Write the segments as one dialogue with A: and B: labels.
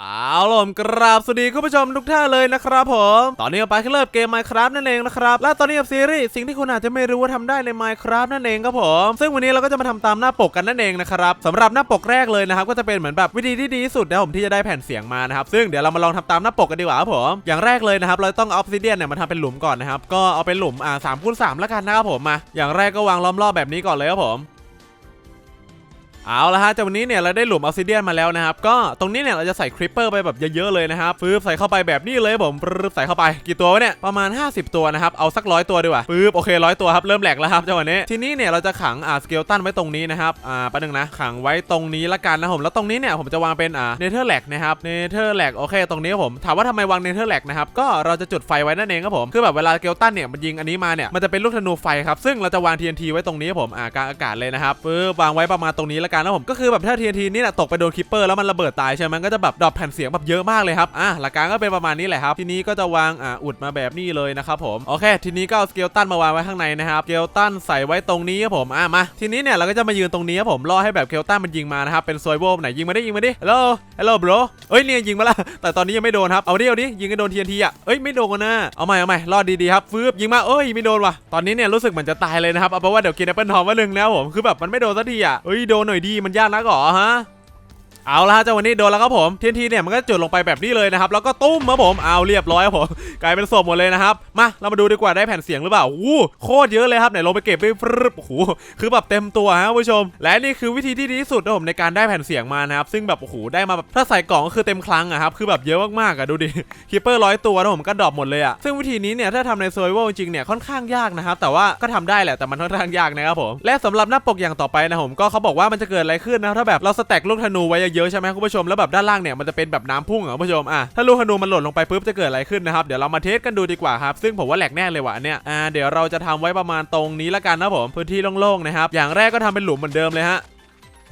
A: เอาล่ะผมกราบสวัสดีคุณผู้ชมทุกท่านเลยนะครับผม ตอนนี้เราไปเริ่มเกม Minecraft นั่นเองนะครับ และตอนนี้กับซีรีส์สิ่งที่คุณอาจจะไม่รู้ว่าทำได้ใน Minecraft นั่นเองครับผม ซึ่งวันนี้เราก็จะมาทำตามหน้าปกกันนั่นเองนะครับสำหรับหน้าปกแรกเลยนะครับก็จะเป็นเหมือนแบบวิธีที่ดีที่สุดนะผมที่จะได้แผ่นเสียงมานะครับซึ่งเดี๋ยวเรามาลองทำตามหน้าปกกันดีกว่าครับผมอย่างแรกเลยนะครับเราต้องเอาออฟซิเดียนเนี่ยมาทำเป็นหลุมก่อนนะครับก็เอาเป็นหลุมอ่าสามคูณสามแล้วกันนะครับผมมาอย่างแรกก็วางล้อมรอบแบบนี้ก่อนเลยครับผม เอาละฮะจากวันนี้เนี่ยเราได้หลุมออซิเดียนมาแล้วนะครับ ก็ตรงนี้เนี่ยเราจะใส่คริปเปอร์ไปแบบเยอะๆเลยนะครับปึ๊บใส่เข้าไปแบบนี้เลยผมปึ๊บใส่เข้าไปกี่ตัววะเนี่ยประมาณ 50 ตัวนะครับเอาสักร้อยตัวดีกว่าปึ๊บโอเคร้อยตัวครับเริ่มแหลกแล้วครับจังหวะนี้ทีนี้เนี่ยเราจะขังอ่าสเกลตันไว้ตรงนี้นะครับอ่าประหนึ่งนะขังไว้ตรงนี้ละกันนะผมแล้วตรงนี้เนี่ยผมจะวางเป็นอ่าเนเธอร์แลกนะครับเนเธอร์แลกโอเค ตรงนี้ผมถามว่าทำไมวางเนเธอร์แลกนะครับก็เราจะจุดไฟไว้นั่นเองครับผมคือแบบเวลาสเกลตันเนี่ยมันยิงอันนี้มาเนี่ยมันจะเป็นลูกธนูไฟครับซึ่งเราจะวาง TNT ไว้ตรงนี้ผมอ่ากลางอากาศเลยนะครับปึ๊บวางไว้ประมาณตรงนี้ละกันนะผมก็คือแบบถ้า TNT นี่แหละตกไปโดนคิปเปอร์แล้วมันระเบิดตายใช่ไหมก็จะแบบดรอปแผ่นเสียงแบบเยอะมากเลยครับอะหลักการก็เป็นประมาณนี้แหละครับทีนี้ก็จะวางอ่าอุดมาแบบนี้เลยนะครับผมโอเค ทีนี้ก็เอาสเกลตันมาวางไว้ข้างในนะครับสเกลตันใส่ไว้ตรงนี้ครับผมอะมาทีนี้เนี่ยเราก็จะมายืนตรงนี้ครับผมรอให้แบบสเกลตันมันยิงมานะครับเป็นซอยโวไหนยิงมาไดิยิงมาดิฮัลโหลฮัลโหลบรเอ้ยเนี่ยยิงมาละแต่ตอนนี้ยังไม่โดนครับเอาดิเอาดิยิงกันโดน TNT อะเอ้ยไม่โดนนะเอาใหม่เอาใหม่รอดดีๆครับฟืบยิงมาเอ้ยไม่โดนว่ะตอนนี้เนี่ยรู้สึกเหมือนจะตายเลยนะครับเอาเป็นว่าเดี๋ยวกินแอปเปิลทองมาหนึ่งแล้วผมคือแบบมันไม่โดนสักทีอะเอ้ยโดนหน่อยดมันยากนักหรอฮะ เอาละฮะจังหวันนี้โดนแล้วครับผมทีนทีเนี่ยมันก็จุดลงไปแบบนี้เลยนะครับแล้วก็ตุ้มครับผมเอาเรียบร้อยครับผมกลายเป็นศพหมดเลยนะครับมาเรามาดูดีกว่าได้แผ่นเสียงหรือเปล่าอู้โคตรเยอะเลยครับไหนลงไปเก็บไปฟรึบโอ้โหคือแบบเต็มตัวฮะผู้ชม และนี่คือวิธีที่ดีที่สุดนะผมในการได้แผ่นเสียงมานะครับซึ่งแบบโอ้โหได้มาแบบถ้าใส่กล่องก็คือเต็มคลังอะครับคือแบบเยอะมากๆอะดูดิคีเปอร์ร้อยตัวนะผมก็ดรอปหมดเลยอะซึ่งวิธีนี้เนี่ยถ้าทำในโซเวอร์จริงเนี่ยค่อนข้างยากนะครับแต่ว่าก็ทำได้แหละแต่มันค่อนข้างยากนะครับผมและสำหรับหน้าปกอย่างต่อไปนะผมก็เขาบอกว่ามันจะเกิดอะไรขึ้นนะถ้าแบบเราสแต็กลูกธนูไว้เยยอะใช่ไหมคุณผู้ชมแล้วแบบด้านล่างเนี่ยมันจะเป็นแบบน้ำพุ่งอะคุณผู้ชมอะถ้าลูกธนูมันหล่นลงไปปุ๊บจะเกิดอะไรขึ้นนะครับเดี๋ยวเรามาเทสกันดูดีกว่าครับซึ่งผมว่าแหลกแน่เลยว่ะเนี่ยอ่าเดี๋ยวเราจะทำไว้ประมาณตรงนี้ละกันนะผมพื้นที่โล่งๆนะครับอย่างแรกก็ทำเป็นหลุมเหมือนเดิมเลยฮะ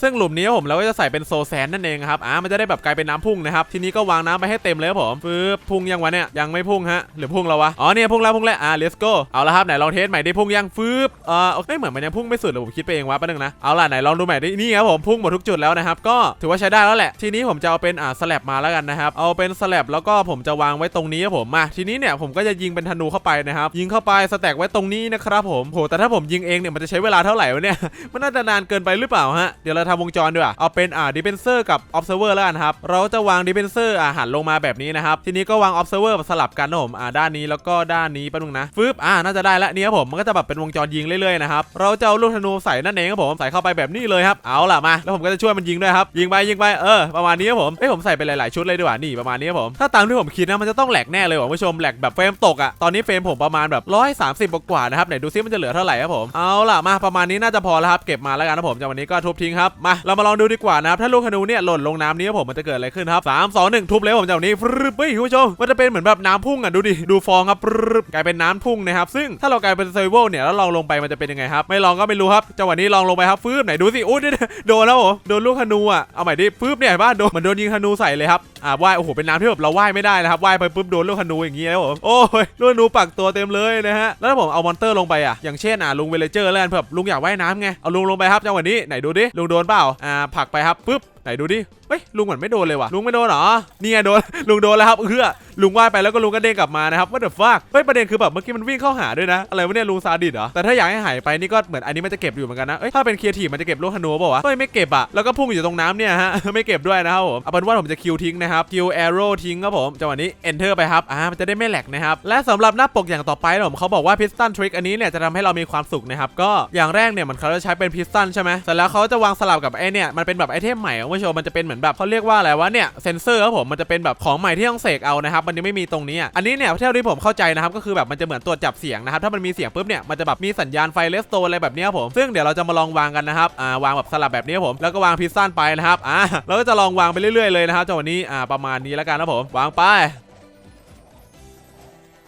A: ซึ่งหลุมนี้ผมเราก็จะใส่เป็นโซแซนนั่นเองครับอ่ามันจะได้แบบกลายเป็นน้ำพุ่งนะครับทีนี้ก็วางน้ำไปให้เต็มเลยครับผมฟืบพุ่งยังวะเนี่ยยังไม่พุ่งฮะหรือพุ่งแล้ววะอ๋อเนี่ยพุ่งแล้วพุ่งแล้วอ่า let's go เอาละครับไหนลองเทสใหม่ดิพุ่งยังฟืบเอ่อโอเคเหมือนมันยังพุ่งไม่สุดเลยผมคิดไปเองวะแป๊บนึงนะเอาล่ะไหนลองดูใหม่ดินี่ครับผมพุ่งหมดทุกจุดแล้วนะครับก็ถือว่าใช้ได้แล้วแหละทีนี้ผมจะเอาเป็นอ่าสลับมาแล้วกันนะครับเอาเป็นสลับแล้วก็ผมจะวางไว้ตรงนี้ครับผมมาทีนี้เนี่ยผมก็จะยิงเป็นธนูเข้าไปนะครับยิงเข้าไปสแต็กไว้ตรงนี้นะครับผมโหแต่ถ้าผมยิงเองเนี่ยมันจะใช้เวลาเท่าไหร่วะเนี่ยมันน่าจะนานเกินไปหรือเปล่าฮะเดี๋ยวเราทำวงจรดีกว่าเอาเป็นอ่าดิเ e นเซอร์กับ observer แล้วกันครับ เราจะวางดิเ e นเซอร์อ่าหันลงมาแบบนี้นะครับ ทีนี้ก็วาง observer สลับกันนะผมอ่าด้านนี้แล้วก็ด้านนี้แป๊บนึงนะฟึบอ่าน่าจะได้ละเนี่ยครับผมมันก็จะแบบเป็นวงจรยิงเรื่อยๆนะครับเราจะเอาลูกธนูใส่นั่นเองครับผมใส่เข้าไปแบบนี้เลยครับเอาล่ะมาแล้วผมก็จะช่วยมันยิงด้วยครับยิงไปยิงไปเออประมาณนี้ครับผมเอ้ยผมใส่ไปหลายๆชุดเลยดีกว่านี่ประมาณนี้ครับผมถ้าตามที่ผมคิดนะมันจะต้องแหลกแน่เลยคุณผู้ชมแหลกแบบเฟรมตกอะตอนนี้เฟรมผมประมาณแบบ 130กว่านะครับไหนดูซิมันจะเหลือเท่าไหร่ครับผมเอาล่ะมาประมาณนี้น่าจะพอแล้วครับเก็บมาแล้วกันนะผมจากวันนี้ก็ทุบทิ้งครับมาเรามาลองดูดีกว่านะครับถ้าลูกธนูเนี่ยหล่นลงน้ำนี้ครับผมมันจะเกิดอะไรขึ้นครับสามสองหนึ่งทุบเลยผมจากนี้ฟรึบเฮ้ยคุณผู้ชมมันจะเป็นเหมือนแบบน้ำพุ่งอะดูดิดูฟองครับฟรึบกลายเป็นน้ำพุ่งนะครับซึ่งถ้าเรากลายเป็นเซอร์โวเนี่ยแล้วลองลงไปมันจะเป็นยังไงครับไม่ลองก็ไม่รู้ครับจังหวะนี้ลองลงไปครับฟืบไหนดูสิอุ้ยโดนแล้วผมโดนลูกธนูอะเอาใหม่ดิฟืบเนี่ยเห็นป่ะโดนเหมือนโดนยิงธนูใส่เลยครับอ่าว่ายโอ้โหเป็นน้ำที่แบบเราว่ายไม่ได้นะครับว่ายไปปุ๊บโดนลูกธนูอย่างงี้ยครับผมโอ้ยลูกธนูปักตัวเต็มเลยนะฮะแล้วถ้าผมเอามอนเตอร์ลงไปอะอย่างเช่นอะลุงเวเลเจอร์แล้วกันเผื่อลุงอยากว่ายน้ำไงเอาลุงลงไปครับจังหวะนี้ไหนดูดิลุงโดนนเปล่าอ่าผักไปครับปุ๊บไหนดูดิ เฮ้ยลุงเหมือนไม่โดนเลยว่ะ ลุงไม่โดนเหรอ เนี่ไงโดน ลุงโดนแล้วครับเอื้อลุงว่ายไปแล้วก็ลุงก็เด้งกลับมานะครับว่าเดอะฟักเฮ้ยประเด็นคือแบบเมื่อกี้มันวิ่งเข้าหาด้วยนะ อะไรวะเนี่ยลุงซาดิสเหรอ แต่ถ้าอยากให้หายไปนี่ก็เหมือนอันนี้มันจะเก็บอยู่เหมือนกันนะเอ้ยถ้าเป็นเครีเอทีมันจะเก็บลูกธนูเปล่าวะเฮ้ยไม่เก็บอะแล้วก็พุ่งอยู่ตรงน้ำเนี่ยฮะ ไม่เก็บด้วยนะครับผมเอาเป็นว่าผมจะคิวทิ้งนะครับ คิวแอโร่ทิ้งครับผมจังหวะนี้ enter ไปครับอ่ามันจะได้ไม่แหลกนะครับ และสำหรับหน้าปกอย่างต่อไปผมเขาบอกว่าพิสตันทริกอันนี้เนี่ยจะทำให้เรามีความสุขนะครับก็อย่างแรกเนี่ยมันเขาจะใช้เป็นพิสตันใช่ไหมเสร็จแล้วเขาจะวางสลับกับไอ้เนี่ยมันเป็นแบบไอเทมใหม่คุณผู้ชมมันจะเป็นเหมือนแบบเขาเรียกว่าอะไรวะเนี่ยเซนเซอร์ครับผมมันจะเป็นแบบของใหม่ที่ต้องเสกเอานะครับมันยังไม่มีตรงนี้อันนี้เนี่ยเท่าที่ผมเข้าใจนะครับก็คือแบบมันจะเหมือนตรวจจับเสียงนะครับถ้ามันมีเสียงปุ๊บเนี่ยมันจะแบบมีสัญญาณไฟเลสโตนอะไรแบบนี้ครับผมซึ่งเดี๋ยวเราจะมาลองวางกันนะครับอ่าวางแบบสลับแบบนี้ครับผมแล้วก็วางพิซซ่านไปนะครับอ่าเราก็จะลองวางไปเรื่อยๆเลยนะครับจังหวะนี้อ่าประมาณนี้แล้วกันนะผมวางไป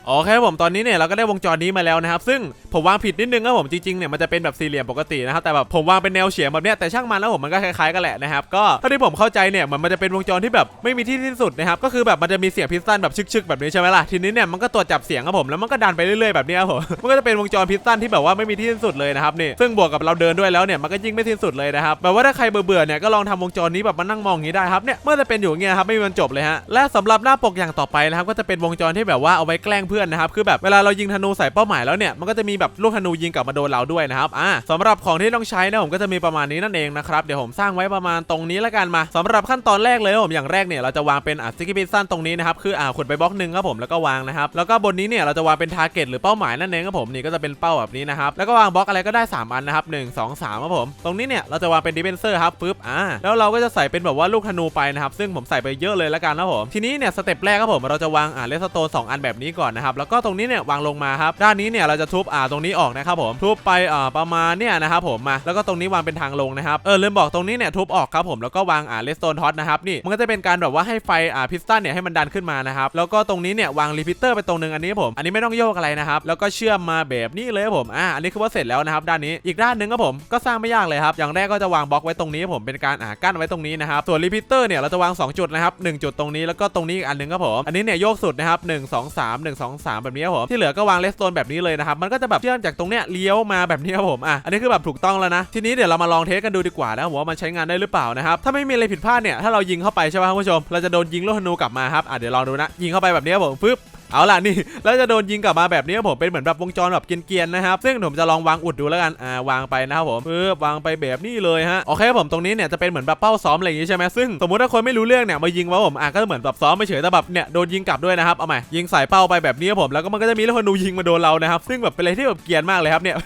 A: โอเคผมตอนนี้เนี่ยเราก็ได้วงจรนี้มาแล้วนะครับ ซึ่งผมวางผิดนิดนึงครับผมจริงๆเนี่ยมันจะเป็นแบบสี่เหลี่ยมปกตินะครับแต่แบบผมวางเป็นแนวเฉียงแบบเนี้ยแต่ช่างมันแล้วผมมันก็คล้ายๆกันแหละนะครับก็เท่าที่ผมเข้าใจเนี่ยมันมันจะเป็นวงจรที่แบบไม่มีที่สิ้นสุดนะครับก็คือแบบมันจะมีเสียงพิสตันแบบชึกๆแบบนี้ใช่ไหมล่ะทีนี้เนี่ยมันก็ตรวจจับเสียงครับผมแล้วมันก็ดันไปเรื่อยๆแบบนี้ครับผมมันก็จะเป็นวงจรพิสตันที่แบบว่าไม่มีที่สิ้นสุดเลยนะครับนี่ซึ่งบวกกับเราเดินด้วยแล้วเนี่ยมันก็ยิ่งไม่สิ้นสุดเลยนะครับแบบว่าถ้าใครเบื่อๆเนี่ยก็ลองทำวงจรนี้แบบมานั่งมองอย่างนี้ได้ครับเนี่ยเมื่อจะเป็นอยู่เงี้ยครับไม่มีวันจบเลยฮะและสำหรับหน้าปกอย่างต่อไปนะครับก็จะเป็นวงจรที่แบบว่าเอาไว้แกล้งเพื่อนนะครับคือแบบเวลาเรายิงธนูใส่เป้าหมายแล้วเนี่ยมันก็จะมีแบบลูกธนูยิงกลับมาโดนเราด้วยนะครับอ่าสำหรับของที่ต้องใช้นะผมก็จะมีประมาณนี้นั่นเองนะครับเดี๋ยวผมสร้างไว้ประมาณตรงนี้ละกันมาสำหรับขั้นตอนแรกเลยผมอย่างแรกเนี่ยเราจะวางเป็นอะสกิปปิซันตรงนี้นะครับคืออ่าขุดไปบล็อกหนึ่งครับผมแล้วก็วางนะครับแล้วก็บนนี้เนี่ยเราจะวางเป็นทาร์เก็ตหรือเป้าหมายนั่นเองครับผมนี่ก็จะเป็นเป้าแบบนี้นะครับแล้วก็วางบล็อกอะไรก็ได้ 3 อันนะครับหนึ่งสองสามครับผมตรงนี้เนี่ยเราจะวางเป็นดิเวนเซอร์ครับปึ๊บอ่าแล้วเราก็จะใส่เป็นแบบว่าลูกธนูไปนะครับซึ่งผมใส่ไปเยอะเลยละกันนะผมทีนี้เนี่ยสเต็ปแรกครับผมเราจะวางอ่าเลสโตนสองอันแบบนี้ก่อนนะครับแล้วก็ตรงนี้เนี่ยวางลงมาครับด้านนี้เนี่ยเราจะทุบอ่าตรงนี้ออกนะครับผมทุบไปอ่าประมาณเนี่ยนะครับผมมาแล้วก็ตรงนี้วางเป็นทางลงนะครับเออลืมบอกตรงนี้เนี่ยทุบออกครับผมแล้วก็วางอ่าเลสโตนท็อตนะครับนี่มันก็จะเป็นการแบบว่าให้ไฟอ่าพิสตันเนี่ยให้มันดันขึ้นมานะครับแล้วก็ตรงนี้เนี่ยวางรีพิเตอร์ไปตรงนึงอันนี้ผมอันนี้ไม่ต้องโยกอะไรนะครับแล้วก็เชื่อมมาแบบนี้เลยครับผมอ่าอันนี้คือว่าเสร็จแล้วนะครับด้านนี้อีกด้านหนึงครับผมก็สร้างไม่ยากเลยครับอย่างแรกก็จะวางบล็อกไว้ตรงนี้ผมเป็นการอ่ากั้นไว้ตรงนี้นะครับส่วนรีพิเตอร์เนี่ยเราจะวางสองจุดนะครับหนึ่งจุดตรงนี้แล้วก็ตรงนี้อีกอันนึงครับผมอันนี้เนี่ยโยกสุดนะครับหนึ่งสองสองสามแบบนี้ครับผมที่เหลือก็วางเลสโตนแบบนี้เลยนะครับมันก็จะแบบเชื่อมจากตรงเนี้ยเลี้ยวมาแบบนี้ครับผมอะอันนี้คือแบบถูกต้องแล้วนะ ทีนี้เดี๋ยวเรามาลองเทสกันดูดีกว่านะครับว่ามันใช้งานได้หรือเปล่านะครับถ้าไม่มีอะไรผิดพลาดเนี่ยถ้าเรายิงเข้าไปใช่ไหมครับคุณผู้ชมเราจะโดนยิงลูกธนูกลับมาครับอะเดี๋ยวลองดูนะยิงเข้าไปแบบนี้ครับผมปึ๊บ เอาล่ะนี่แล้วจะโดนยิงกลับมาแบบนี้ผมเป็นเหมือนแบบวงจรแบบเกียนๆนะครับซึ่งผมจะลองวางอุดดูแล้วกันอ่าวางไปนะครับผมปึ๊บวางไปแบบนี้เลยฮะโอเคผมตรงนี้เนี่ยจะเป็นเหมือนแบบเป้าซ้อมอะไรอย่างงี้ใช่ไหมซึ่งสมมติถ้าคนไม่รู้เรื่องเนี่ยมายิงว่าผมอะก็เหมือนแบบซ้อมไปเฉยแต่แบบเนี่ยโดนยิงกลับด้วยนะครับเอาใหม่ยิงใส่เป้าไปแบบนี้ผมแล้วก็มันก็จะมีลูกธนูยิงมาโดนเรานะครับซึ่งแบบเป็นอะไรที่แบบเกียนมากเลยครับเนี่ย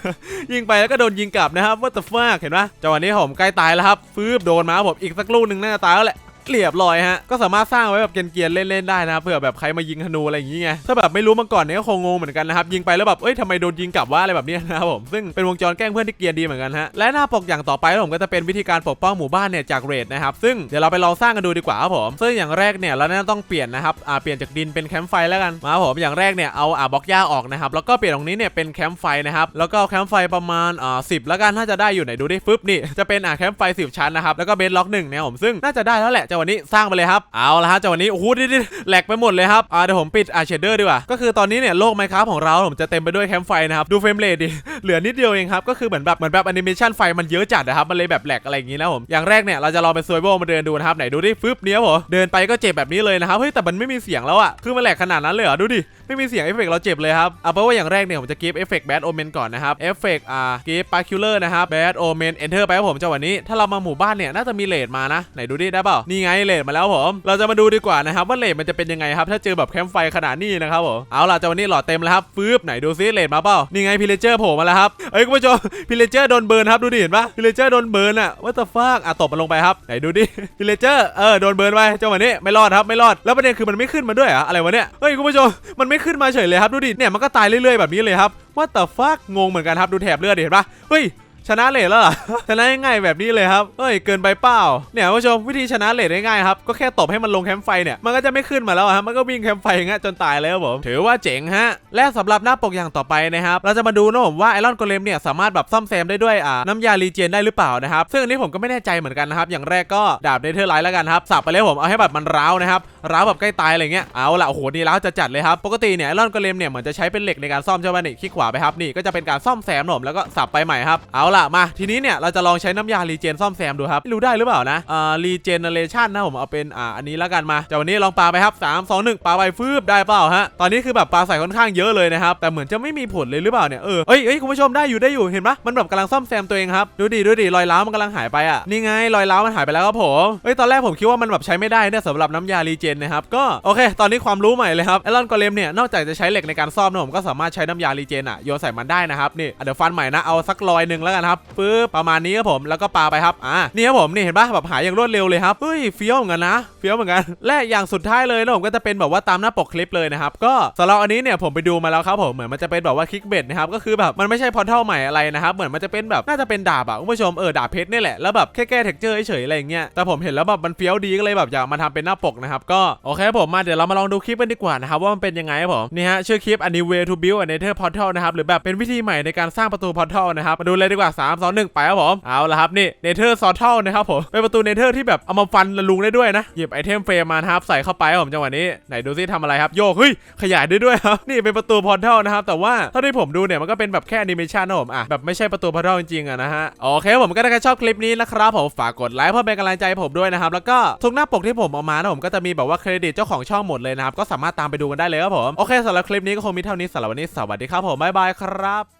A: ยิงไปแล้วก็โดนยิงกลับนะครับว่าแต่ฟากเห็นปะจังหวะนี้ผมใกล้ตายแล้วครับฟืบโดนมาครับผมอีกสักลูกหนึ่งน่าจะตายแล้วแหละ เรียบร้อยฮะ ก็สามารถสร้างไว้แบบเกียนๆเล่นๆได้นะครับเผื่อแบบใครมายิงธนูอะไรอย่างเงี้ยถ้าแบบไม่รู้มาก่อนเนี่ยก็คงงงเหมือนกันนะครับยิงไปแล้วแบบเอ้ยทำไมโดนยิงกลับว่าอะไรแบบนี้นะครับผมซึ่งเป็นวงจรแกล้งเพื่อนที่เกียนดีเหมือนกันฮะและหน้าปกอย่างต่อไปผมก็จะเป็นวิธีการปกป้องหมู่บ้านเนี่ยจากเรดนะครับซึ่งเดี๋ยวเราไปลองสร้างกันดูดีกว่าครับผมซึ่งอย่างแรกเนี่ยเราน่าต้องเปลี่ยนนะครับอ่าเปลี่ยนจากดินเป็นแคมป์ไฟแล้วกันมาครับผมอย่างแรกเนี่ยเอาอ่าบล็อกหญ้าออกนะครับแล้วก็เปลี่ยนตรงนี้เนี่ยเป็นแคมป์ไฟนะครับแล้วก็แคมป์ไฟประมาณอ่าสิบแล้วกันถ้าจะได้อยู่ไหนดูดิฟึบนี่จะเป็นอ่าแคมป์ไฟสิบชั้นนะครับแล้วก็เบสล็อกหนึ่งเนี่ยผมซึ่งน่าจะได้แล้วแหละจังหวันนี้สร้างไปเลยครับเอาละฮะจากวันนี้โอ้โหดิดิแหลกไปหมดเลยครับอ่าเดี๋ยวผมปิดอาเชเดอร์ดีกว่าก็คือตอนนี้เนี่ยโลกไมครับของเราผมจะเต็มไปด้วยแคมป์ไฟนะครับดูเฟรมเรทดิเหลือนิดเดียวเองครับก็คือเหมือนแบบเหมือนแบบแอนิเมชันไฟมันเยอะจัดนะครับมันเลยแบบแหลกอะไรอย่างงี้นะผมอย่างแรกเนี่ยเราจะลองไปซวยโบมาเดินดูนะครับไหนดูดิฟึบเนี้ยผมเดินไปก็เจ็บแบบนี้เลยนะครับเฮ้ยแต่มันไม่มีเสียงแล้วอะคือมันแหลกขนาดนั้นเลยเหรอดูดิ ไม่มีเสียงเอฟเฟกต์เราเจ็บเลยครับเอาเป็นว่าอย่างแรกเนี่ยผมจะกิฟเอฟเฟกต์แบดโอเมนก่อนนะครับเอฟเฟกต์อ่ากิฟปาคิลเลอร์นะครับแบดโอเมนเอนเตอร์ไปครับผมจังหวะนี้ถ้าเรามาหมู่บ้านเนี่ยน่าจะมีเลดมานะไหนดูดิได้เปล่านี่ไงเลดมาแล้วผมเราจะมาดูดีกว่านะครับว่าเลดมันจะเป็นยังไงครับถ้าเจอแบบแคมป์ไฟขนาดนี้นะครับผมเอาล่ะจังหวะนี้หลอดเต็มแล้วครับฟึบไหนดูซิเลดมาเปล่านี่ไงพิเลเจอร์โผล่มาแล้วครับเอ้ยคุณผู้ชมพิเลเจอร์โดนเบิร์นครับดูดิเห็นปะพิเลเจอร์โดนเบิร์นอะว่าจะฟากอะตบมันลงไปครับไหนดูดิพิเลเจอร์เออโดนเบิร์นไปจังหวะนี้ไม่รอดครับไม่รอดแล้วประเด็นคือมันไม่ขึ้นมาด้วยอะอะไรวะเนี่ยเฮ้ยคุณผู้ชมมันไม่ขึ้นมาเฉยเลยครับดูดิเนี่ยมันก็ตายเรื่อยๆแบบนี้เลยครับว่าแต่ฟากงงเหมือนกันครับดูแถบเลือดเห็นปะเฮ้ย ชนะเลทแล้วเหรอ ชนะง่ายแบบนี้เลยครับเฮ้ยเกินไปเปล่า เนี่ยคุณผู้ชมวิธีชนะเลทง่ายๆครับ ก็แค่ตบให้มันลงแคมป์ไฟเนี่ย มันก็จะไม่ขึ้นมาแล้วอะฮะมันก็วิ่งแคมป์ไฟอย่างเงี้ยจนตายเลยครับผม ถือว่าเจ๋งฮะ และสำหรับหน้าปกอย่างต่อไปนะครับ เราจะมาดูนะผมว่าไอรอนโกเลมเนี่ยสามารถแบบซ่อมแซมได้ด้วยอ่าน้ำยารีเจนได้หรือเปล่านะครับ ซึ่งอันนี้ผมก็ไม่แน่ใจเหมือนกันนะครับ อย่างแรกก็ดาบเนเธอร์ไลท์แล้วกันครับ สับไปเลยผม เอาให้แบบมันร้าวนะครับ ร้าวแบบใกล้ตายอะไรเงี้ย เอาละโอ้โหนี่ร้าวจะจัดเลยครับ ปกติเนี่ยไอรอนโกเลมเนี่ยเหมือนจะใช้เป็นเหล็กในการซ่อมใช่ไหมนี่คลิกขวาไปครับนี่ก็จะเป็นการซ่อมแซมนะผมแล้วก็สับไปใหม่ครับเอาละมาทีนี้เนี่ยเราจะลองใช้น้ำยารีเจนซ่อมแซมดูครับรู้ได้หรือเปล่านะอ่ารีเจนเนเรชันนะผมเอาเป็นอ่าอันนี้แล้วกันมาจากวันนี้ลองปาไปครับ 3 2 1ปาไปฟืบได้เปล่าฮะตอนนี้คือแบบปลาใส่ค่อนข้างเยอะเลยนะครับแต่เหมือนจะไม่มีผลเลยหรือเปล่าเนี่ยเออเอ้ยเอ้ยคุณผู้ชมได้อยู่ได้อยู่เห็นปะมันแบบกำลังซ่อมแซมตัวเองครับดูดิดูดิรอยร้าวมันกำลังหายไปอะนี่ไงรอยร้าวมันหายไปแล้วครับผมเอ้ยตอนแรกผมคิดว่ามันแบบใช้ไม่ได้เนี่ยสำหรับน้ำยารีเจนนะครับก็โอเค ตอนนี้ความรู้ใหม่เลยครับไอรอนกอเลมเนี่ยนอกจากจะใช้เหล็กในการซ่อมนะผมก็สามารถใช้น้ำยารีเจนอะโยนใส่มันได้นะครับนี่เดี๋ยวฟันใหม่นะเอาสักรอยหนึ่งแล้วกันกันครับปึ๊บประมาณนี้ครับผมแล้วก็ปาไปครับอ่านี่ครับผมนี่เห็นปะแบบหายอย่างรวดเร็วเลยครับเฮ้ยเฟี้ยวเหมือนกันนะเฟี้ยวเหมือนกันและอย่างสุดท้ายเลยนะผมก็จะเป็นแบบว่าตามหน้าปกคลิปเลยนะครับก็สำหรับอันนี้เนี่ยผมไปดูมาแล้วครับผมเหมือนมันจะเป็นแบบว่าคลิกเบ็ดนะครับก็คือแบบมันไม่ใช่พอร์ทัลใหม่อะไรนะครับเหมือนมันจะเป็นแบบน่าจะเป็นดาบอะคุณผู้ชมเออดาบเพชรนี่แหละแล้วแบบแค่แก้เท็กเจอร์เฉยๆอะไรอย่างเงี้ยแต่ผมเห็นแล้วแบบมันเฟี้ยวดีก็เลยแบบอยากมาทำเป็นหน้าปกนะครับก็โอเคครับผมมาเดี๋ยวเรามาลองดูคลิปกันดีกว่านะครับว่ามันเป็นยังไงครับผมนี่ฮะชื่อคลิป a n i way to build a nether portal นะครับหรือแบบเป็นวิธีใหม่ในการสร้างประตู portal นะครับมาดูเลยดีกว่า3 2 1ไปครับผมเอาละครับนี่ nether portal นะครับผมเป็นประตู nether ที่แบบเอามาฟันละลุงได้ด้วยนะหยิบไอเทมเฟรมมานะครับใส่เข้าไปครับผมจังหวะนี้ไหนดูซิทำอะไรครับโยกเฮ้ยขยายได้ด้วยครับนี่เป็นประตู portal นะครับแต่ว่าเท่าที่ผมดูเนี่ยมันก็เป็นแบบแค่แอนิเมชันนะผมอะแบบไม่ใช่ประตู portal จริงๆอะนะฮะโอเคผมก็ถ้าใครชอบคลิปนี้นะครับผมฝากกดไลค์เพื่อเป็นกำลังใจให้ผมด้วยนะครับแล้วก็ทุกหน้าปกที่ผมเอามานะผมก็จะมีแบบว่าเครดิตเจ้าของช่องหมดเลยนะครับก็สามารถตามไปดูกันได้เลยครับผมโอเคสำหรับคลิปนี้ก็คงมีเท่านี้สำหรับวันนี้สวัสดีครับผมบ๊ายบายครับ